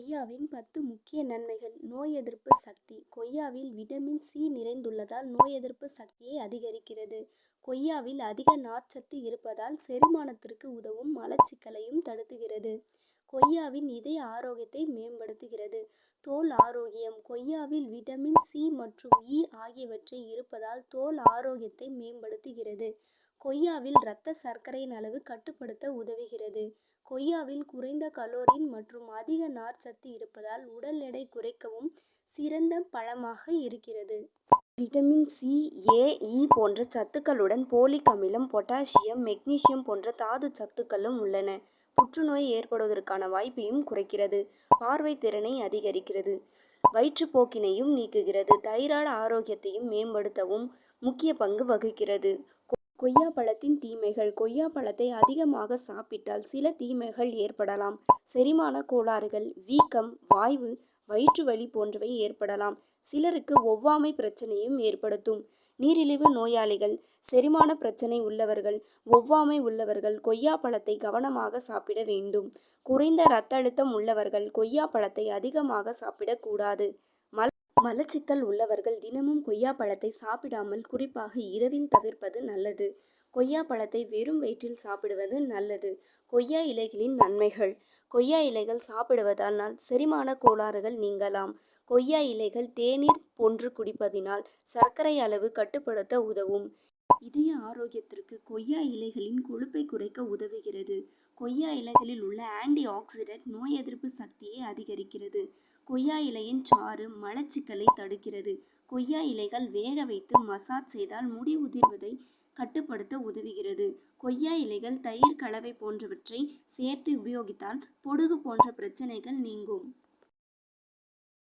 கொய்யாவின் பத்து முக்கிய நன்மைகள். நோய் எதிர்ப்பு சக்தி. கொய்யாவில் விட்டமின் சி நிறைந்துள்ளதால் நோய் எதிர்ப்பு சக்தியை அதிகரிக்கிறது. கொய்யாவில் அதிக நார்ச்சத்து இருப்பதால் செரிமானத்திற்கு உதவும் மலச்சிக்கலையும் தடுத்துகிறது. கொய்யாவின் இதய ஆரோக்கியத்தை மேம்படுத்துகிறது. தோல் ஆரோக்கியம் கொய்யாவில் விட்டமின் சி மற்றும் இ ஆகியவற்றை இருப்பதால் தோல் ஆரோக்கியத்தை மேம்படுத்துகிறது. கொய்யாவில் இரத்த சர்க்கரையின் அளவு கட்டுப்படுத்த உதவுகிறது. கொய்யாவில் குறைந்த கலோரின் மற்றும் அதிக நார்ச்சத்து இருப்பதால் உடல் எடை குறைக்கவும் சிறந்த பழமாக இருக்கிறது. விட்டமின் சி ஏ இ போன்ற சத்துக்களுடன் போலிக் அமிலம் பொட்டாசியம் மெக்னீசியம் போன்ற தாதுச் சத்துக்களும் உள்ளன. புற்றுநோய் ஏற்படுவதற்கான வாய்ப்பையும் குறைக்கிறது. பார்வை திறனை அதிகரிக்கிறது. வயிற்றுப்போக்கினையும் நீக்குகிறது. தைராய்டு ஆரோக்கியத்தையும் மேம்படுத்தவும் முக்கிய பங்கு வகிக்கிறது. கொய்யா பழத்தின் தீமைகள் கொய்யா பழத்தை அதிகமாக சாப்பிட்டால் சில தீமைகள் ஏற்படலாம். செரிமான கோளாறுகள் வீக்கம் வாய்வு வயிற்று வலி போன்றவை ஏற்படலாம். சிலருக்கு ஒவ்வாமை பிரச்சனையும் ஏற்படுத்தும். நீரிழிவு நோயாளிகள் செரிமான பிரச்சனை உள்ளவர்கள் ஒவ்வாமை உள்ளவர்கள் கொய்யா பழத்தை கவனமாக சாப்பிட வேண்டும். குறைந்த இரத்த அழுத்தம் உள்ளவர்கள் கொய்யா பழத்தை அதிகமாக சாப்பிடக்கூடாது மலச்சிக்கல் உள்ளவர்கள் தினமும் கொய்யா பழத்தை சாப்பிடாமல் குறிப்பாக இரவில் தவிர்ப்பது நல்லது. கொய்யா பழத்தை வெறும் வயிற்றில் சாப்பிடுவது நல்லது. கொய்யா இலைகளின் நன்மைகள் கொய்யா இலைகள் சாப்பிடுவதால் செரிமான கோளாறுகள் நீங்கலாம். கொய்யா இலைகள் தேநீர் போன்று குடிப்பதினால் சர்க்கரை அளவு கட்டுப்படுத்த உதவும். இதய ஆரோக்கியத்திற்கு கொய்யா இலைகளின் கொழுப்பை குறைக்க உதவுகிறது. கொய்யா இலைகளில் உள்ள ஆன்டி ஆக்சிடென்ட் நோய் எதிர்ப்பு சக்தியை அதிகரிக்கிறது. கொய்யா இலையின் சாறு மலச்சிக்கலை தடுக்கிறது. கொய்யா இலைகள் வேக வைத்து மசாஜ் செய்தால் முடி உதிர்வதை கட்டுப்படுத்த உதவுகிறது. கொய்யா இலைகள் தயிர் கலவை போன்றவற்றை சேர்த்து உபயோகித்தால் பொடுகு போன்ற பிரச்சனைகள் நீங்கும்.